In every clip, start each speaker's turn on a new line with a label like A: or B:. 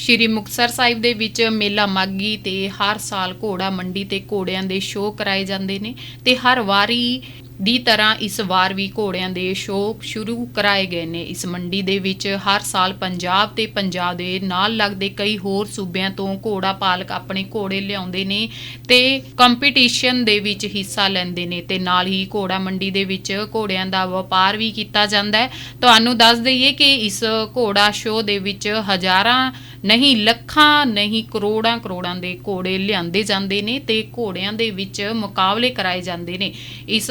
A: ਸ਼੍ਰੀ ਮੁਕਤਸਰ ਸਾਹਿਬ ਦੇ ਵਿੱਚ ਮੇਲਾ ਮਾਗੀ ਤੇ ਹਰ ਸਾਲ ਘੋੜਾ ਮੰਡੀ ਤੇ ਘੋੜਿਆਂ ਦੇ ਸ਼ੋਅ ਕਰਾਏ ਜਾਂਦੇ ਨੇ ਤੇ ਹਰ ਵਾਰੀ ਦੀ ਤਰ੍ਹਾਂ ਇਸ ਵਾਰ ਵੀ ਘੋੜਿਆਂ ਦੇ ਸ਼ੋਅ ਸ਼ੁਰੂ ਕਰਾਏ ਗਏ ਨੇ। ਇਸ ਮੰਡੀ ਦੇ ਵਿੱਚ ਹਰ ਸਾਲ ਪੰਜਾਬ ਤੇ ਪੰਜਾਬ ਦੇ ਨਾਲ ਲੱਗਦੇ ਕਈ ਹੋਰ ਸੂਬਿਆਂ ਤੋਂ ਘੋੜਾ ਪਾਲਕ ਆਪਣੇ ਘੋੜੇ ਲਿਆਉਂਦੇ ਨੇ ਤੇ ਕੰਪੀਟੀਸ਼ਨ ਦੇ ਵਿੱਚ ਹਿੱਸਾ ਲੈਂਦੇ ਨੇ ਤੇ ਨਾਲ ਹੀ ਘੋੜਾ ਮੰਡੀ ਦੇ ਵਿੱਚ ਘੋੜਿਆਂ ਦਾ ਵਪਾਰ ਵੀ ਕੀਤਾ ਜਾਂਦਾ ਹੈ। ਤੁਹਾਨੂੰ ਦੱਸ ਦਈਏ ਕਿ ਇਸ ਘੋੜਾ ਸ਼ੋਅ ਦੇ ਵਿੱਚ ਹਜ਼ਾਰਾਂ ਨਹੀਂ ਲੱਖਾਂ, ਨਹੀਂ ਕਰੋੜਾਂ ਕਰੋੜਾਂ ਦੇ ਘੋੜੇ ਲਿਆਂਦੇ ਜਾਂਦੇ ਨੇ ਤੇ ਘੋੜਿਆਂ ਦੇ ਵਿੱਚ ਮੁਕਾਬਲੇ ਕਰਾਏ ਜਾਂਦੇ ਨੇ। ਇਸ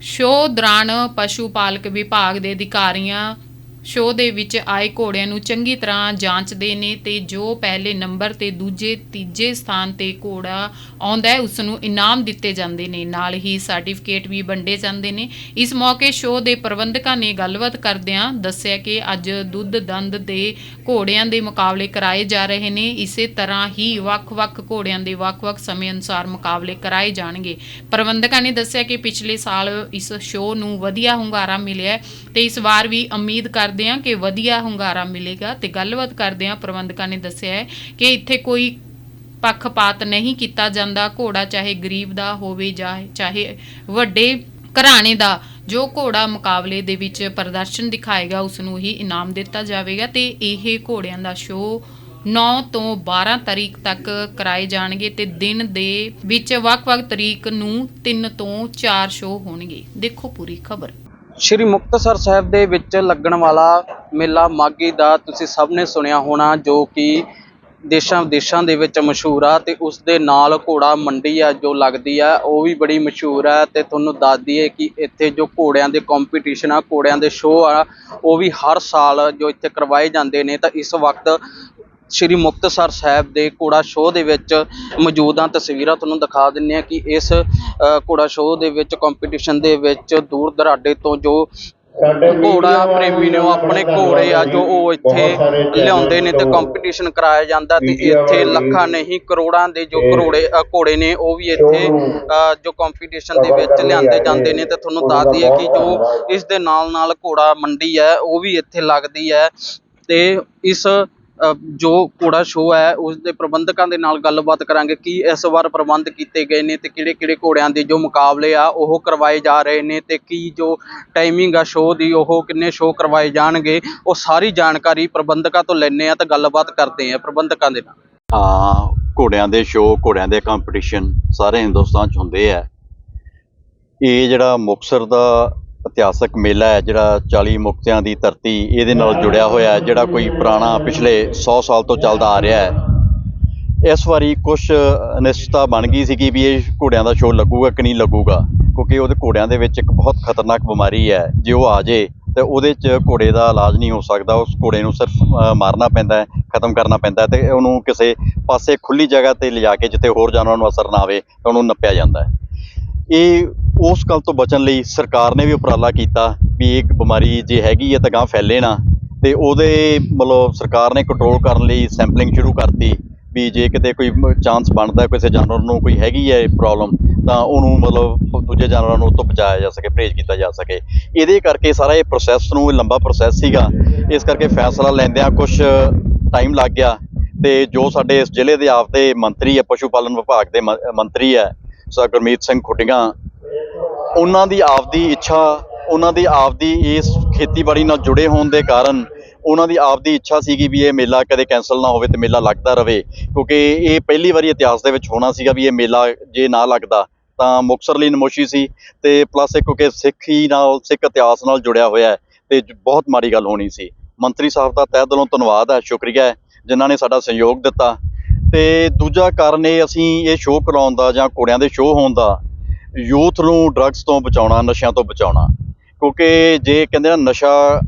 A: ਸ਼ੋਅ ਦੌਰਾਨ ਪਸ਼ੂ ਪਾਲਕ ਵਿਭਾਗ ਦੇ ਅਧਿਕਾਰੀਆਂ ਸ਼ੋਅ ਦੇ ਵਿੱਚ ਆਏ ਘੋੜਿਆਂ ਨੂੰ ਚੰਗੀ ਤਰ੍ਹਾਂ ਜਾਂਚਦੇ ਨੇ ਤੇ ਜੋ ਪਹਿਲੇ ਨੰਬਰ ਤੇ ਦੂਜੇ, ਤੀਜੇ ਸਥਾਨ ਤੇ ਘੋੜਾ ਆਉਂਦਾ ਹੈ ਉਸ ਨੂੰ ਇਨਾਮ ਦਿੱਤੇ ਜਾਂਦੇ ਨੇ। ਨਾਲ ਹੀ ਸਰਟੀਫਿਕੇਟ ਵੀ ਵੰਡੇ ਜਾਂਦੇ ਨੇ। ਇਸ ਮੌਕੇ ਸ਼ੋਅ ਦੇ ਪ੍ਰਬੰਧਕਾਂ ਨੇ ਗੱਲਬਾਤ ਕਰਦਿਆਂ ਦੱਸਿਆ ਕਿ ਅੱਜ ਦੁੱਧ, ਦੰਦ ਦੇ ਘੋੜਿਆਂ ਦੇ ਮੁਕਾਬਲੇ ਕਰਾਏ ਜਾ ਰਹੇ ਨੇ। ਇਸੇ ਤਰ੍ਹਾਂ ਹੀ ਵੱਖ-ਵੱਖ ਘੋੜਿਆਂ ਦੇ ਵੱਖ-ਵੱਖ ਸਮੇਂ ਅਨੁਸਾਰ ਮੁਕਾਬਲੇ ਕਰਾਏ ਜਾਣਗੇ। ਪ੍ਰਬੰਧਕਾਂ ਨੇ ਦੱਸਿਆ ਕਿ ਪਿਛਲੇ ਸਾਲ ਇਸ ਸ਼ੋਅ ਨੂੰ ਵਧੀਆ ਹੁੰਗਾਰਾ ਮਿਲਿਆ ਤੇ ਇਸ ਵਾਰ ਵੀ ਉਮੀਦ ਕਰਦੇ ਹਾਂ ਕਿ ਵਧੀਆ ਹੁੰਗਾਰਾ ਮਿਲੇਗਾ ਤੇ ਗੱਲਬਾਤ ਕਰਦੇ ਹਾਂ। ਪ੍ਰਬੰਧਕਾਂ ਨੇ ਦੱਸਿਆ ਹੈ ਕਿ ਇੱਥੇ ਕੋਈ ਪੱਖਪਾਤ ਨਹੀਂ ਕੀਤਾ ਜਾਂਦਾ। ਘੋੜਾ ਚਾਹੇ ਗਰੀਬ ਦਾ ਹੋਵੇ ਜਾਂ ਚਾਹੇ ਵੱਡੇ ਘਰਾਣੇ ਦਾ, ਜੋ ਘੋੜਾ ਮੁਕਾਬਲੇ ਦੇ ਵਿੱਚ ਪ੍ਰਦਰਸ਼ਨ ਦਿਖਾਏਗਾ ਉਸ ਨੂੰ ਹੀ ਇਨਾਮ ਦਿੱਤਾ ਜਾਵੇਗਾ ਤੇ ਇਹ ਘੋੜਿਆਂ ਦਾ ਸ਼ੋਅ 9 ਤੋਂ 12 ਤਰੀਕ ਤੱਕ ਕਰਾਏ ਜਾਣਗੇ ਤੇ ਦਿਨ ਦੇ ਵਿੱਚ ਵੱਖ-ਵੱਖ ਤਰੀਕ ਨੂੰ 3 ਤੋਂ 4 ਸ਼ੋਅ ਹੋਣਗੇ। ਦੇਖੋ ਪੂਰੀ ਖਬਰ।
B: ਸ਼੍ਰੀ ਮੁਕਤਸਰ ਸਾਹਿਬ ਦੇ ਵਿੱਚ ਲੱਗਣ ਵਾਲਾ ਮੇਲਾ ਮਾਗੀ ਦਾ ਤੁਸੀਂ ਸਭ ਨੇ ਸੁਣਿਆ ਹੋਣਾ, ਜੋ ਕਿ ਦੇਸ਼ਾਂ ਵਿਦੇਸ਼ਾਂ ਦੇ ਵਿੱਚ ਮਸ਼ਹੂਰ ਆ ਤੇ ਉਸ ਦੇ ਨਾਲ ਘੋੜਾ ਮੰਡੀ ਆ ਜੋ ਲੱਗਦੀ ਆ, ਉਹ ਵੀ ਬੜੀ ਮਸ਼ਹੂਰ ਆ ਤੇ ਤੁਹਾਨੂੰ ਦੱਸ ਦਈਏ ਕਿ ਇੱਥੇ ਜੋ ਘੋੜਿਆਂ ਦੇ ਕੰਪੀਟੀਸ਼ਨ ਆ, ਘੋੜਿਆਂ ਦੇ ਸ਼ੋਅ ਆ, ਉਹ ਵੀ ਹਰ ਸਾਲ ਜੋ ਇੱਥੇ ਕਰਵਾਏ ਜਾਂਦੇ ਨੇ, ਤਾਂ ਇਸ ਵਕਤ ਸ਼੍ਰੀ ਮੁਕਤਸਰ ਸਾਹਿਬ ਦੇ ਘੋੜਾ ਸ਼ੋਅ ਦੇ ਵਿੱਚ ਮੌਜੂਦ ਆ ਤਸਵੀਰਾਂ ਤੁਹਾਨੂੰ ਦਿਖਾ ਦਿੰਨੇ ਆ ਕਿ ਇਸ ਘੋੜਾ ਸ਼ੋਅ ਦੇ ਵਿੱਚ ਕੰਪੀਟੀਸ਼ਨ ਦੇ ਵਿੱਚ ਦੂਰ ਦਰਾਡੇ ਤੋਂ ਜੋ ਘੋੜਾ ਪ੍ਰੇਮੀ ਨੇ ਉਹ ਆਪਣੇ ਘੋੜੇ ਆ ਜੋ ਉਹ ਇੱਥੇ ਲਿਆਉਂਦੇ ਨੇ ਤੇ ਕੰਪੀਟੀਸ਼ਨ ਕਰਾਇਆ ਜਾਂਦਾ ਤੇ ਇੱਥੇ ਲੱਖਾਂ ਨਹੀਂ ਕਰੋੜਾਂ ਦੇ ਜੋ ਘੋੜੇ ਘੋੜੇ ਨੇ ਉਹ ਵੀ ਇੱਥੇ ਜੋ ਕੰਪੀਟੀਸ਼ਨ ਦੇ ਵਿੱਚ ਲਿਆਂਦੇ ਜਾਂਦੇ ਨੇ ਤੇ ਤੁਹਾਨੂੰ ਦੱਸ ਦਈਏ ਕਿ ਜੋ ਇਸ ਦੇ ਨਾਲ ਨਾਲ ਘੋੜਾ ਮੰਡੀ ਹੈ ਉਹ ਵੀ ਇੱਥੇ ਲੱਗਦੀ ਹੈ ਤੇ ਇਸ ਜੋ ਘੋੜਾ ਸ਼ੋਅ ਹੈ ਉਸ ਦੇ ਪ੍ਰਬੰਧਕਾਂ ਦੇ ਨਾਲ ਗੱਲਬਾਤ ਕਰਾਂਗੇ ਕੀ ਇਸ ਵਾਰ ਪ੍ਰਬੰਧ ਕੀਤੇ ਗਏ ਨੇ ਤੇ ਕਿਹੜੇ ਕਿਹੜੇ ਘੋੜਿਆਂ ਦੇ ਜੋ ਮੁਕਾਬਲੇ ਆ, ਉਹ ਕਰਵਾਏ ਜਾ ਰਹੇ ਨੇ ਤੇ ਕੀ ਜੋ ਟਾਈਮਿੰਗ ਆ ਸ਼ੋਅ ਦੀ, ਉਹ ਕਿੰਨੇ ਸ਼ੋਅ ਕਰਵਾਏ ਜਾਣਗੇ, ਉਹ ਸਾਰੀ ਜਾਣਕਾਰੀ ਪ੍ਰਬੰਧਕਾਂ ਤੋਂ ਲੈਣੇ ਆ ਤੇ ਗੱਲਬਾਤ ਕਰਦੇ ਆ ਪ੍ਰਬੰਧਕਾਂ ਦੇ ਨਾਲ।
C: ਹਾਂ, ਘੋੜਿਆਂ ਦੇ ਸ਼ੋਅ ਘੋੜਿਆਂ ਦੇ ਕੰਪੀਟੀਸ਼ਨ ਸਾਰੇ ਹਿੰਦੁਸਤਾਨ 'ਚ ਹੁੰਦੇ ਆ। ਇਹ ਜਿਹੜਾ ਮੁਕਤਸਰ ਦਾ ਇਤਿਹਾਸਕ ਮੇਲਾ ਹੈ ਜਿਹੜਾ 40 ਮੁਕਤਿਆਂ ਦੀ ਧਰਤੀ ਇਹਦੇ ਨਾਲ ਜੁੜਿਆ ਹੋਇਆ ਹੈ, ਜਿਹੜਾ ਕੋਈ ਪੁਰਾਣਾ ਪਿਛਲੇ 100 ਸਾਲ ਤੋਂ ਚੱਲਦਾ ਆ ਰਿਹਾ ਹੈ। ਇਸ ਵਾਰੀ ਕੁਝ ਅਨਿਸ਼ਚਿਤਤਾ ਬਣ ਗਈ ਸੀ ਕਿ ਵੀ ਇਹ ਘੋੜਿਆਂ ਦਾ ਸ਼ੋਅ ਲੱਗੂਗਾ ਕਿ ਨਹੀਂ ਲੱਗੂਗਾ, ਕਿਉਂਕਿ ਉਹਦੇ ਘੋੜਿਆਂ ਦੇ ਵਿੱਚ ਇੱਕ ਬਹੁਤ ਖਤਰਨਾਕ ਬਿਮਾਰੀ ਹੈ। ਜੇ ਉਹ ਆ ਜੇ ਤੇ ਉਹਦੇ 'ਚ ਘੋੜੇ ਦਾ ਇਲਾਜ ਨਹੀਂ ਹੋ ਸਕਦਾ, ਉਸ ਘੋੜੇ ਨੂੰ ਸਿਰਫ ਮਾਰਨਾ ਪੈਂਦਾ ਹੈ, ਖਤਮ ਕਰਨਾ ਪੈਂਦਾ ਹੈ ਤੇ ਉਹਨੂੰ ਕਿਸੇ ਪਾਸੇ ਖੁੱਲੀ ਜਗ੍ਹਾ ਤੇ ਲਿਜਾ ਕੇ ਜਿੱਥੇ ਹੋਰ ਜਾਨਵਰਾਂ ਨੂੰ ਅਸਰ ਨਾ ਆਵੇ, ਤਾਂ ਉਹਨੂੰ ਨੱਪਿਆ ਜਾਂਦਾ ਹੈ। ਇਹ ਉਸ ਗੱਲ ਤੋਂ ਬਚਣ ਲਈ ਸਰਕਾਰ ਨੇ ਵੀ ਉਪਰਾਲਾ ਕੀਤਾ ਵੀ ਇਹ ਬਿਮਾਰੀ ਜੇ ਹੈਗੀ ਹੈ ਤਾਂ ਗਾਂ ਫੈਲੇ ਨਾ। ਤੇ ਉਹਦੇ ਮਤਲਬ ਸਰਕਾਰ ਨੇ ਕੰਟਰੋਲ ਕਰਨ ਲਈ ਸੈਂਪਲਿੰਗ ਸ਼ੁਰੂ ਕਰਤੀ ਵੀ ਜੇ ਕਿਤੇ ਕੋਈ ਚਾਂਸ ਬਣਦਾ ਕਿਸੇ ਜਾਨਵਰ ਨੂੰ ਕੋਈ ਹੈਗੀ ਹੈ ਪ੍ਰੋਬਲਮ ਤਾਂ ਉਹਨੂੰ ਮਤਲਬ ਦੂਜੇ ਜਾਨਵਰਾਂ ਨੂੰ ਉਹ ਤੋਂ ਬਚਾਇਆ ਜਾ ਸਕੇ, ਪਰਹੇਜ਼ ਕੀਤਾ ਜਾ ਸਕੇ। ਇਹਦੇ ਕਰਕੇ ਸਾਰਾ ਇਹ ਪ੍ਰੋਸੈਸ ਨੂੰ ਲੰਬਾ ਪ੍ਰੋਸੈਸ ਸੀਗਾ। ਇਸ ਕਰਕੇ ਫੈਸਲਾ ਲੈਂਦਿਆਂ ਕੁਝ ਟਾਈਮ ਲੱਗ ਗਿਆ ਤੇ ਜੋ ਸਾਡੇ ਇਸ ਜ਼ਿਲ੍ਹੇ ਦੇ ਆਪਦੇ ਮੰਤਰੀ ਹੈ ਪਸ਼ੂ ਪਾਲਣ ਵਿਭਾਗ ਦੇ ਮੰਤਰੀ ਹੈ ਸਰ ਗੁਰਮੀਤ ਸਿੰਘ ਖੁੱਡੀਆਂ। ਉਹਨਾਂ ਦੀ ਆਪਦੀ ਇੱਛਾ, ਉਹਨਾਂ ਦੀ ਆਪਦੀ ਇਸ ਖੇਤੀਬਾੜੀ ਨਾਲ ਜੁੜੇ ਹੋਣ ਦੇ ਕਾਰਨ ਉਹਨਾਂ ਦੀ ਆਪਦੀ ਇੱਛਾ ਸੀਗੀ ਵੀ ਇਹ ਮੇਲਾ ਕਦੇ ਕੈਨਸਲ ਨਾ ਹੋਵੇ ਤੇ ਮੇਲਾ ਲੱਗਦਾ ਰਹੇ ਕਿਉਂਕਿ ਇਹ ਪਹਿਲੀ ਵਾਰੀ ਇਤਿਹਾਸ ਦੇ ਵਿੱਚ ਹੋਣਾ ਸੀਗਾ ਵੀ ਇਹ ਮੇਲਾ ਜੇ ਨਾ ਲੱਗਦਾ, ਤਾਂ ਮੁਕਤਸਰ ਲਈ ਨਮੋਸ਼ੀ ਸੀ ਤੇ ਪਲੱਸ ਇੱਕ ਕਿਉਂਕਿ ਸਿੱਖੀ ਨਾਲ, ਸਿੱਖ ਇਤਿਹਾਸ ਨਾਲ ਜੁੜਿਆ ਹੋਇਆ ਹੈ ਤੇ ਬਹੁਤ ਮਾੜੀ ਗੱਲ ਹੋਣੀ ਸੀ। ਮੰਤਰੀ ਸਾਹਿਬ ਦਾ ਤਹਿ ਦਿਲੋਂ ਧੰਨਵਾਦ ਹੈ, ਸ਼ੁਕਰੀਆ ਜਿਨ੍ਹਾਂ ਨੇ ਸਾਡਾ ਸਹਿਯੋਗ ਦਿੱਤਾ। ਤੇ ਦੂਜਾ ਕਾਰਨ ਇਹ ਅਸੀਂ ਇਹ ਸ਼ੋਅ ਕਰਾਉਣ ਦਾ ਜਾਂ ਘੋੜਿਆਂ ਦੇ ਸ਼ੋਅ ਹੋਣ ਦਾ ਯੂਥ ਨੂੰ ਡਰੱਗਸ ਤੋਂ ਬਚਾਉਣਾ, ਨਸ਼ਿਆਂ ਤੋਂ ਬਚਾਉਣਾ। ਕਿਉਂਕਿ ਜੇ ਕਹਿੰਦੇ ਨਾ ਨਸ਼ਾ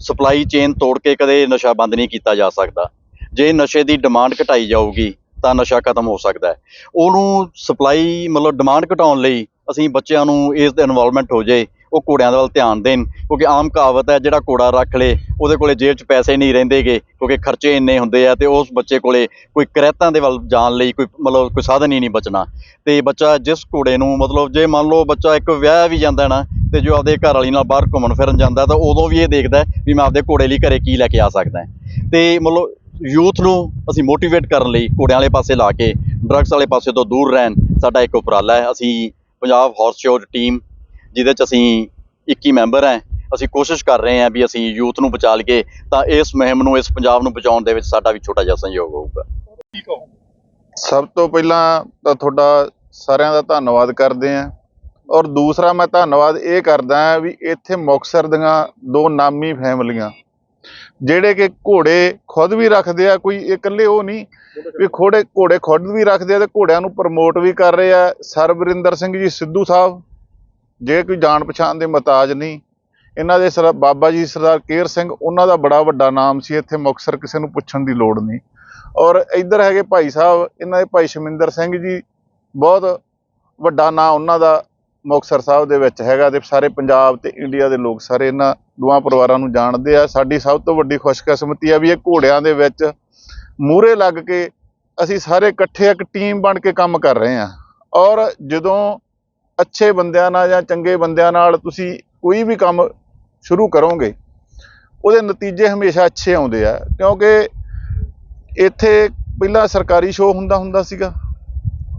C: ਸਪਲਾਈ ਚੇਨ ਤੋੜ ਕੇ ਕਦੇ ਨਸ਼ਾ ਬੰਦ ਨਹੀਂ ਕੀਤਾ ਜਾ ਸਕਦਾ। ਜੇ ਨਸ਼ੇ ਦੀ ਡਿਮਾਂਡ ਘਟਾਈ ਜਾਊਗੀ, ਤਾਂ ਨਸ਼ਾ ਖਤਮ ਹੋ ਸਕਦਾ ਹੈ। ਉਹਨੂੰ ਸਪਲਾਈ ਮਤਲਬ ਡਿਮਾਂਡ ਘਟਾਉਣ ਲਈ ਅਸੀਂ ਬੱਚਿਆਂ ਨੂੰ ਇਸ ਦੇ ਇਨਵੋਲਵਮੈਂਟ ਹੋ ਜਾਏ ਉਹ ਘੋੜਿਆਂ ਦੇ ਵੱਲ ਧਿਆਨ ਦੇਣ, ਕਿਉਂਕਿ ਆਮ ਕਹਾਵਤ ਹੈ, ਜਿਹੜਾ ਘੋੜਾ ਰੱਖ ਲੇ, ਉਹਦੇ ਕੋਲੇ ਜੇਬ 'ਚ ਪੈਸੇ ਨਹੀਂ ਰਹਿੰਦੇਗੇ, ਕਿਉਂਕਿ ਖਰਚੇ ਇੰਨੇ ਹੁੰਦੇ ਆ, ਤੇ ਉਸ ਬੱਚੇ ਕੋਲੇ ਕੋਈ ਕਰੈਤਾਂ ਦੇ ਵੱਲ ਜਾਣ ਲਈ ਕੋਈ, ਮਤਲਬ ਕੋਈ ਸਾਧਨ ਹੀ ਨਹੀਂ ਬਚਣਾ ਤੇ ਬੱਚਾ ਜਿਸ ਘੋੜੇ ਨੂੰ, ਮਤਲਬ ਜੇ ਮੰਨ ਲਓ ਬੱਚਾ ਇੱਕ ਵਿਆਹ ਵੀ ਜਾਂਦਾ ਨਾ, ਤੇ ਜੋ ਆਪਦੇ ਘਰ ਵਾਲੀ ਨਾਲ ਬਾਹਰ ਘੁੰਮਣ ਫਿਰਨ ਜਾਂਦਾ, ਤਾਂ ਉਦੋਂ ਵੀ ਇਹ ਦੇਖਦਾ ਵੀ ਮੈਂ ਆਪਦੇ ਘੋੜੇ ਲਈ ਘਰੇ ਕੀ ਲੈ ਕੇ ਆ ਸਕਦਾ ਹਾਂ। ਤੇ ਮਤਲਬ ਯੂਥ ਨੂੰ ਅਸੀਂ ਮੋਟੀਵੇਟ ਕਰਨ ਲਈ ਘੋੜਿਆਂ ਵਾਲੇ ਪਾਸੇ ਲਾ ਕੇ, ਡਰੱਗਸ ਵਾਲੇ ਪਾਸੇ ਤੋਂ ਦੂਰ ਰਹਿਣ ਸਾਡਾ ਇੱਕ ਉਪਰਾਲਾ ਹੈ ਅਸੀਂ ਪੰਜਾਬ ਹਾਰਸ ਸ਼ੋਅ ਟੀਮ ਜਿਹਦੇ ਚ ਅਸੀਂ 21 ਮੈਂਬਰ ਹੈ ਅਸੀਂ ਕੋਸ਼ਿਸ਼ ਕਰ ਰਹੇ ਹਾਂ ਵੀ ਅਸੀਂ ਯੂਥ ਨੂੰ ਬਚਾ ਲਈਏ ਤਾਂ ਇਸ ਮੁਹਿੰਮ ਨੂੰ ਇਸ ਪੰਜਾਬ ਨੂੰ ਬਚਾਉਣ ਦੇ ਵਿੱਚ ਸਾਡਾ ਵੀ ਛੋਟਾ ਜਿਹਾ ਸਹਿਯੋਗ ਹੋਊਗਾ।
D: ਸਭ ਤੋਂ ਪਹਿਲਾਂ ਤਾਂ ਤੁਹਾਡਾ ਸਾਰਿਆਂ ਦਾ ਧੰਨਵਾਦ ਕਰਦੇ ਆਂ ਔਰ ਦੂਸਰਾ ਮੈਂ ਧੰਨਵਾਦ ਇਹ ਕਰਦਾ ਹਾਂ ਵੀ ਇੱਥੇ ਮੁਕਤਸਰ ਦੀਆਂ ਦੋ ਨਾਮੀ ਫੈਮਲੀਆਂ ਜਿਹੜੇ ਕਿ ਘੋੜੇ ਖੁਦ ਵੀ ਰੱਖਦੇ ਆ ਕੋਈ ਇਕੱਲੇ ਉਹ ਨਹੀਂ ਵੀ ਘੋੜੇ ਘੋੜੇ ਖੁਦ ਵੀ ਰੱਖਦੇ ਆ ਤੇ ਘੋੜਿਆਂ ਨੂੰ ਪ੍ਰਮੋਟ ਵੀ ਕਰ ਰਹੇ ਆ। ਸਰਵਰਿੰਦਰ ਸਿੰਘ ਜੀ ਸਿੱਧੂ ਸਾਹਿਬ ਜੇ ਕੋਈ ਜਾਣ ਪਛਾਣ ਦੇ ਮਤਾਜ ਨਹੀਂ, ਇਹਨਾਂ ਦੇ ਸਰ, ਬਾਬਾ ਜੀ ਸਰਦਾਰ ਕੇਰ ਸਿੰਘ, ਉਹਨਾਂ ਦਾ ਬੜਾ ਵੱਡਾ ਨਾਮ ਸੀ, ਇੱਥੇ ਮੁਕਤਸਰ ਕਿਸੇ ਨੂੰ ਪੁੱਛਣ ਦੀ ਲੋੜ ਨਹੀਂ। ਔਰ ਇੱਧਰ ਹੈਗੇ ਭਾਈ ਸਾਹਿਬ, ਇਹਨਾਂ ਦੇ ਭਾਈ ਸ਼ਮਿੰਦਰ ਸਿੰਘ ਜੀ, ਬਹੁਤ ਵੱਡਾ ਨਾਂ ਉਹਨਾਂ ਦਾ ਮੁਕਤਸਰ ਸਾਹਿਬ ਦੇ ਵਿੱਚ ਹੈਗਾ ਤੇ ਸਾਰੇ ਪੰਜਾਬ ਤੇ ਇੰਡੀਆ ਦੇ ਲੋਕ ਸਾਰੇ ਇਹਨਾਂ ਦੋਵਾਂ ਪਰਿਵਾਰਾਂ ਨੂੰ ਜਾਣਦੇ ਆ। ਸਾਡੀ ਸਭ ਤੋਂ ਵੱਡੀ ਖੁਸ਼ਕਿਸਮਤੀ ਆ ਵੀ ਇਹ ਘੋੜਿਆਂ ਦੇ ਵਿੱਚ ਮੂਹਰੇ ਲੱਗ ਕੇ ਅਸੀਂ ਸਾਰੇ ਇਕੱਠੇ ਇੱਕ ਟੀਮ ਬਣ ਕੇ ਕੰਮ ਕਰ ਰਹੇ ਆ। ਔਰ ਜਦੋਂ ਅੱਛੇ ਬੰਦਿਆਂ ਨਾਲ ਜਾਂ ਚੰਗੇ ਬੰਦਿਆਂ ਨਾਲ ਤੁਸੀਂ ਕੋਈ ਵੀ ਕੰਮ ਸ਼ੁਰੂ ਕਰੋਗੇ, ਉਹਦੇ ਨਤੀਜੇ ਹਮੇਸ਼ਾ ਅੱਛੇ ਆਉਂਦੇ ਆ, ਕਿਉਂਕਿ ਇੱਥੇ ਪਹਿਲਾਂ ਸਰਕਾਰੀ ਸ਼ੋਅ ਹੁੰਦਾ ਹੁੰਦਾ ਸੀਗਾ।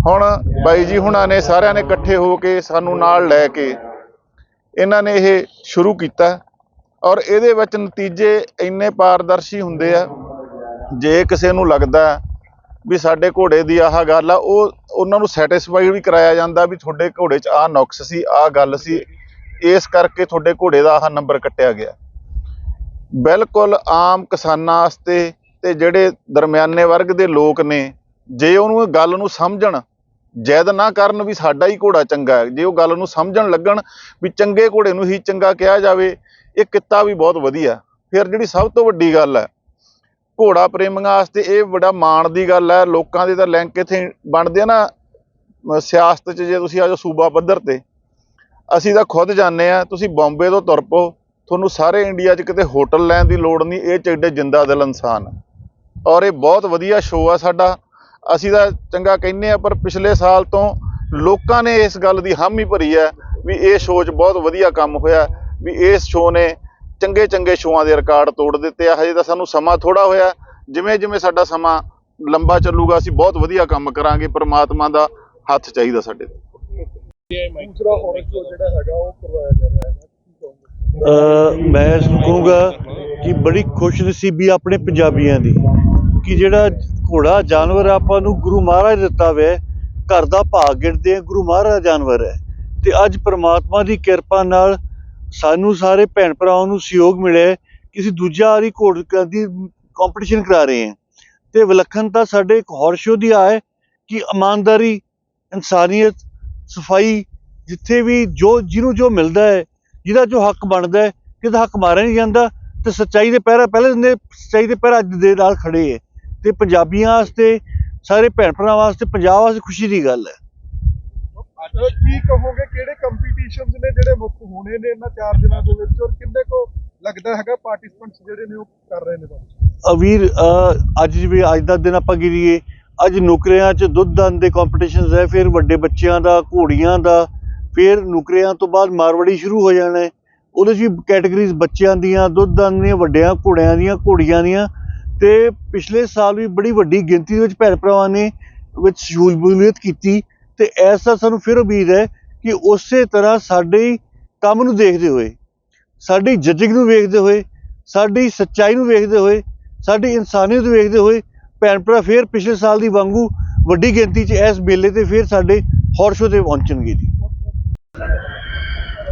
D: ਹੁਣ ਬਾਈ ਜੀ ਹੁਣਾਂ ਨੇ ਸਾਰਿਆਂ ਨੇ ਇਕੱਠੇ ਹੋ ਕੇ ਸਾਨੂੰ ਨਾਲ ਲੈ ਕੇ ਇਹਨਾਂ ਨੇ ਇਹ ਸ਼ੁਰੂ ਕੀਤਾ ਔਰ ਇਹਦੇ ਵਿੱਚ ਨਤੀਜੇ ਇੰਨੇ ਪਾਰਦਰਸ਼ੀ ਹੁੰਦੇ ਆ, ਜੇ ਕਿਸੇ ਨੂੰ ਲੱਗਦਾ ਵੀ ਸਾਡੇ ਘੋੜੇ ਦੀ ਆਹ ਗੱਲ ਆ, ਉਹ ਉਹਨਾਂ ਨੂੰ ਸੈਟੀਸਫਾਈ ਵੀ ਕਰਾਇਆ ਜਾਂਦਾ ਵੀ ਤੁਹਾਡੇ ਘੋੜੇ 'ਚ ਆਹ ਨੁਕਸ ਸੀ, ਆਹ ਗੱਲ ਸੀ। ਇਸ ਕਰਕੇ ਤੁਹਾਡੇ ਘੋੜੇ ਦਾ ਆਹ ਨੰਬਰ ਕੱਟਿਆ ਗਿਆ। ਬਿਲਕੁਲ ਆਮ ਕਿਸਾਨਾਂ ਵਾਸਤੇ ਤੇ ਜਿਹੜੇ ਦਰਮਿਆਨੇ ਵਰਗ ਦੇ ਲੋਕ ਨੇ, ਜੇ ਉਹਨੂੰ ਇਹ ਗੱਲ ਨੂੰ ਸਮਝਣ, ਜੈਦ ਨਾ ਕਰਨ ਵੀ ਸਾਡਾ ਹੀ ਘੋੜਾ ਚੰਗਾ ਹੈ, ਜੇ ਉਹ ਗੱਲ ਨੂੰ ਸਮਝਣ ਲੱਗਣ ਵੀ ਚੰਗੇ ਘੋੜੇ ਨੂੰ ਹੀ ਚੰਗਾ ਕਿਹਾ ਜਾਵੇ, ਇਹ ਕਿੱਤਾ ਵੀ ਬਹੁਤ ਵਧੀਆ। ਫਿਰ ਜਿਹੜੀ ਸਭ ਤੋਂ ਵੱਡੀ ਗੱਲ ਹੈ ਘੋੜਾ ਪ੍ਰੇਮੀਆਂ ਵਾਸਤੇ ਇਹ ਬੜਾ ਮਾਣ ਦੀ ਗੱਲ ਹੈ। ਲੋਕਾਂ ਦੇ ਤਾਂ ਲਿੰਕ ਇੱਥੇ ਬਣਦੇ ਆ ਨਾ ਸਿਆਸਤ 'ਚ ਜੇ ਤੁਸੀਂ ਆਜੋ ਸੂਬਾ ਪੱਧਰ ਤੇ, ਅਸੀਂ ਤਾਂ ਖੁਦ ਜਾਂਦੇ ਆ, ਤੁਸੀਂ ਬੰਬੇ ਤੋਂ ਤੁਰ ਪਓ, ਤੁਹਾਨੂੰ ਸਾਰੇ ਇੰਡੀਆ 'ਚ ਕਿਤੇ ਹੋਟਲ ਲੈਣ ਦੀ ਲੋੜ ਨਹੀਂ, ਇਹ ਚੱਡੇ ਜਿੰਦਾ ਦਿਲ ਇਨਸਾਨ ਔਰ ਇਹ ਬਹੁਤ ਵਧੀਆ ਸ਼ੋਅ ਆ ਸਾਡਾ, ਅਸੀਂ ਤਾਂ ਚੰਗਾ ਕਹਿੰਦੇ ਆ, ਪਰ ਪਿਛਲੇ ਸਾਲ ਤੋਂ ਲੋਕਾਂ ਨੇ ਇਸ ਗੱਲ ਦੀ ਹਾਮੀ ਭਰੀ ਹੈ ਵੀ ਇਹ ਸ਼ੋਅ 'ਚ ਬਹੁਤ ਵਧੀਆ ਕੰਮ ਹੋਇਆ, ਵੀ ਇਸ ਸ਼ੋਅ ਨੇ ਚੰਗੇ ਚੰਗੇ ਸ਼ੋਆਂ ਦੇ ਰਿਕਾਰਡ ਤੋੜ ਦਿੱਤੇ ਆ। ਹਜੇ ਤਾਂ ਸਾਨੂੰ ਸਮਾਂ ਥੋੜਾ ਹੋਇਆ ਜਿਵੇਂ ਜਿਵੇਂ ਸਾਡਾ ਸਮਾਂ ਲੰਬਾ ਚੱਲੂਗਾ ਅਸੀਂ ਬਹੁਤ ਵਧੀਆ ਕੰਮ ਕਰਾਂਗੇ। ਪ੍ਰਮਾਤਮਾ ਦਾ ਹੱਥ ਚਾਹੀਦਾ ਸਾਡੇ ਤੇ।
E: ਦੂਸਰਾ ਸ਼ੋ ਜਿਹੜਾ ਹੈਗਾ ਉਹ ਕਰਵਾਇਆ ਜਾ ਰਿਹਾ ਹੈ। ਕੀ ਕਹੋਗੇ
F: ਅ, ਮੈਂ ਇਸ ਨੂੰ ਕਹੂੰਗਾ ਕਿ ਬੜੀ ਖੁਸ਼ਨਸੀਬੀ ਆਪਣੇ ਪੰਜਾਬੀਆਂ ਦੀ ਕਿ ਜਿਹੜਾ ਘੋੜਾ ਜਾਨਵਰ ਆਪਾਂ ਨੂੰ ਗੁਰੂ ਮਹਾਰਾਜ ਦਿੱਤਾ ਵੇ ਘਰ ਦਾ ਭਾਗ ਗਿਣਦੇ ਆ ਗੁਰੂ ਮਹਾਰਾਜ ਜਾਨਵਰ ਹੈ। ਤੇ ਅੱਜ ਪ੍ਰਮਾਤਮਾ ਦੀ ਕਿਰਪਾ ਨਾਲ ਸਾਨੂੰ ਸਾਰੇ ਭੈਣ ਭਰਾਵਾਂ ਨੂੰ ਸਹਿਯੋਗ ਮਿਲਿਆ ਹੈ ਕਿ ਅਸੀਂ ਦੂਜਾ ਵਾਰੀ ਘੋੜ ਦੀ ਕੰਪੀਟੀਸ਼ਨ ਕਰਾ ਰਹੇ ਹਾਂ। ਤੇ ਵਿਲੱਖਣਤਾ ਸਾਡੇ ਇੱਕ ਹੋਰ ਸ਼ੋ ਦੀ ਆ ਹੈ ਕਿ ਇਮਾਨਦਾਰੀ, ਇਨਸਾਨੀਅਤ, ਸਫ਼ਾਈ ਜਿੱਥੇ ਵੀ ਜੋ ਜਿਹਨੂੰ ਜੋ ਮਿਲਦਾ ਹੈ, ਜਿਹਦਾ ਜੋ ਹੱਕ ਬਣਦਾ ਹੈ ਕਿਹਦਾ ਹੱਕ ਮਾਰਿਆ ਨਹੀਂ ਜਾਂਦਾ ਤੇ ਸੱਚਾਈ ਦੇ ਪਹਿਰਾ ਪਹਿਲੇ ਦਿਨ ਦੇ ਸੱਚਾਈ ਦੇ ਪਹਿਰਾ ਅੱਜ ਦੇ ਨਾਲ ਖੜੇ ਹੈ। ਤੇ ਪੰਜਾਬੀਆਂ ਵਾਸਤੇ, ਸਾਰੇ ਭੈਣ ਭਰਾਵਾਂ ਵਾਸਤੇ ਪੰਜਾਬ ਵਾਸਤੇ ਖੁਸ਼ੀ ਦੀ ਗੱਲ ਹੈ।
E: ਅਹ ਕੀ ਕਹੋਗੇ ਕਿਹੜੇ ਕੰਪੀਟੀਸ਼ਨਸ ਨੇ ਜਿਹੜੇ ਮੁੱਖ ਹੋਣੇ ਨੇ ਇਹਨਾਂ ਚਾਰ ਦਿਨਾਂ ਦੇ ਵਿੱਚ? ਔਰ ਕਿੰਨੇ ਕੋ ਲੱਗਦਾ ਹੈਗਾ ਪਾਰਟਿਸਪੈਂਟਸ ਜਿਹੜੇ ਨੇ ਉਹ ਕਰ ਰਹੇ ਨੇ
F: ਅਵੀਰ ਅੱਜ ਵੀ ਅੱਜ ਦਾ ਦਿਨ ਆਪਾਂ ਗਿਰੀਏ ਅੱਜ ਨੁਕਰਿਆਂ 'ਚ ਦੁੱਧ ਦਨ ਦੇ ਕੰਪੀਟੀਸ਼ਨਸ ਹੈ ਫਿਰ ਵੱਡੇ ਬੱਚਿਆਂ ਦਾ ਘੋੜੀਆਂ ਦਾ ਫਿਰ ਨੁਕਰਿਆਂ ਤੋਂ ਬਾਅਦ ਮਾਰਵੜੀ ਸ਼ੁਰੂ ਹੋ ਜਾਣਾ ਹੈ। ਉਹਦੇ 'ਚ ਵੀ ਕੈਟਾਗਰੀਜ਼ ਬੱਚਿਆਂ ਦੀਆਂ ਦੁੱਧ ਦਨ ਦੀਆਂ ਵੱਡਿਆਂ ਘੋੜਿਆਂ ਦੀਆਂ ਘੋੜੀਆਂ ਦੀਆਂ। ਤੇ ਪਿਛਲੇ ਸਾਲ ਵੀ ਬੜੀ ਵੱਡੀ ਗਿਣਤੀ ਵਿੱਚ ਭੈਣ ਭਰਾਵਾਂ ਨੇ ਵਿੱਚ ਸ਼ਮੂਲੀਅਤ ਕੀਤੀ। ਤੇ ਐਸਾ ਸਾਨੂੰ ਫਿਰ ਉਮੀਦ ਹੈ ਕਿ ਉਸੇ ਤਰ੍ਹਾਂ ਸਾਡੇ ਕੰਮ ਨੂੰ ਦੇਖਦੇ ਹੋਏ, ਸਾਡੀ ਜੱਜਿੰਗ ਨੂੰ ਵੇਖਦੇ ਹੋਏ, ਸਾਡੀ ਸੱਚਾਈ ਨੂੰ ਵੇਖਦੇ ਹੋਏ, ਸਾਡੀ ਇਨਸਾਨੀਅਤ ਨੂੰ ਵੇਖਦੇ ਹੋਏ ਭੈਣ ਭਰਾ ਫਿਰ ਪਿਛਲੇ ਸਾਲ ਦੀ ਵਾਂਗੂ ਵੱਡੀ ਗਿਣਤੀ 'ਚ ਇਸ ਮੇਲੇ ਤੇ ਫਿਰ ਸਾਡੇ ਹੌਰਸ਼ੋ ਤੇ ਪਹੁੰਚਣਗੇ ਜੀ।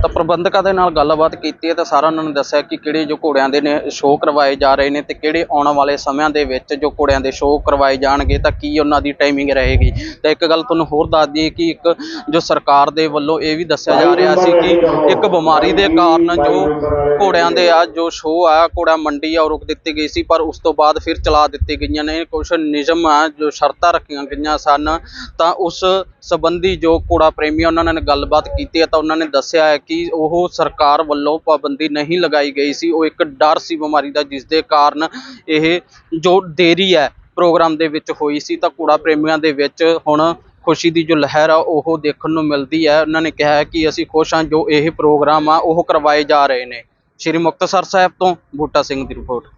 B: ਤਾਂ ਪ੍ਰਬੰਧਕਾਂ ਦੇ ਨਾਲ ਗੱਲਬਾਤ ਕੀਤੀ ਹੈ ਤਾਂ ਸਾਰਾ ਉਹਨਾਂ ਨੇ ਦੱਸਿਆ ਕਿ ਕਿਹੜੇ ਜੋ ਘੋੜਿਆਂ ਦੇ ਨੇ ਸ਼ੋਅ ਕਰਵਾਏ ਜਾ ਰਹੇ ਨੇ ਤੇ ਕਿਹੜੇ ਆਉਣ ਵਾਲੇ ਸਮਿਆਂ ਦੇ ਵਿੱਚ ਜੋ ਘੋੜਿਆਂ ਦੇ ਸ਼ੋਅ ਕਰਵਾਏ ਜਾਣਗੇ ਤਾਂ ਕੀ ਉਹਨਾਂ ਦੀ ਟਾਈਮਿੰਗ ਰਹੇਗੀ। ਤਾਂ ਇੱਕ ਗੱਲ ਤੁਹਾਨੂੰ ਹੋਰ ਦੱਸ ਦਈਏ ਕਿ ਇੱਕ ਜੋ ਸਰਕਾਰ ਦੇ ਵੱਲੋਂ ਇਹ ਵੀ ਦੱਸਿਆ ਜਾ ਰਿਹਾ ਸੀ ਕਿ ਇੱਕ ਬਿਮਾਰੀ ਦੇ ਕਾਰਨ ਜੋ ਘੋੜਿਆਂ ਦੇ ਆ, ਜੋ ਸ਼ੋਅ ਆ ਘੋੜਾ ਮੰਡੀ ਆ ਉਹ ਰੁਕ ਦਿੱਤੀ ਗਈ ਸੀ, ਪਰ ਉਸ ਤੋਂ ਬਾਅਦ ਫਿਰ ਚਲਾ ਦਿੱਤੀ ਗਈਆਂ ਨੇ ਕੁਝ ਨਿਯਮ ਆ, ਜੋ ਸ਼ਰਤਾਂ ਰੱਖੀਆਂ ਗਈਆਂ ਸਨ ਤਾਂ ਉਸ ਸੰਬੰਧੀ ਜੋ ਘੋੜਾ ਪ੍ਰੇਮੀ ਉਹਨਾਂ ਨੇ ਗੱਲਬਾਤ ਕੀਤੀ ਹੈ ਤਾਂ ਉਹਨਾਂ ਨੇ ਦੱਸਿਆ ਹੈ ਕਿ ਉਹ ਸਰਕਾਰ ਵੱਲੋਂ ਪਾਬੰਦੀ ਨਹੀਂ ਲਗਾਈ ਗਈ ਸੀ, ਉਹ ਇੱਕ ਡਰ ਸੀ ਬਿਮਾਰੀ ਦਾ ਜਿਸ ਦੇ ਕਾਰਨ ਇਹ ਜੋ ਦੇਰੀ ਹੈ ਪ੍ਰੋਗਰਾਮ ਦੇ ਵਿੱਚ ਹੋਈ ਸੀ, ਤਾਂ ਕੂੜਾ ਪ੍ਰੇਮੀਆਂ ਦੇ ਵਿੱਚ ਹੁਣ ਖੁਸ਼ੀ ਦੀ ਜੋ ਲਹਿਰ ਆ, ਉਹ ਦੇਖਣ ਨੂੰ ਮਿਲਦੀ ਹੈ। ਉਹਨਾਂ ਨੇ ਕਿਹਾ ਕਿ ਅਸੀਂ ਖੁਸ਼ ਹਾਂ ਜੋ ਇਹ ਪ੍ਰੋਗਰਾਮ ਆ, ਉਹ ਕਰਵਾਏ ਜਾ ਰਹੇ ਨੇ। ਸ਼੍ਰੀ ਮੁਕਤਸਰ ਸਾਹਿਬ ਤੋਂ ਬੂਟਾ ਸਿੰਘ ਦੀ ਰਿਪੋਰਟ।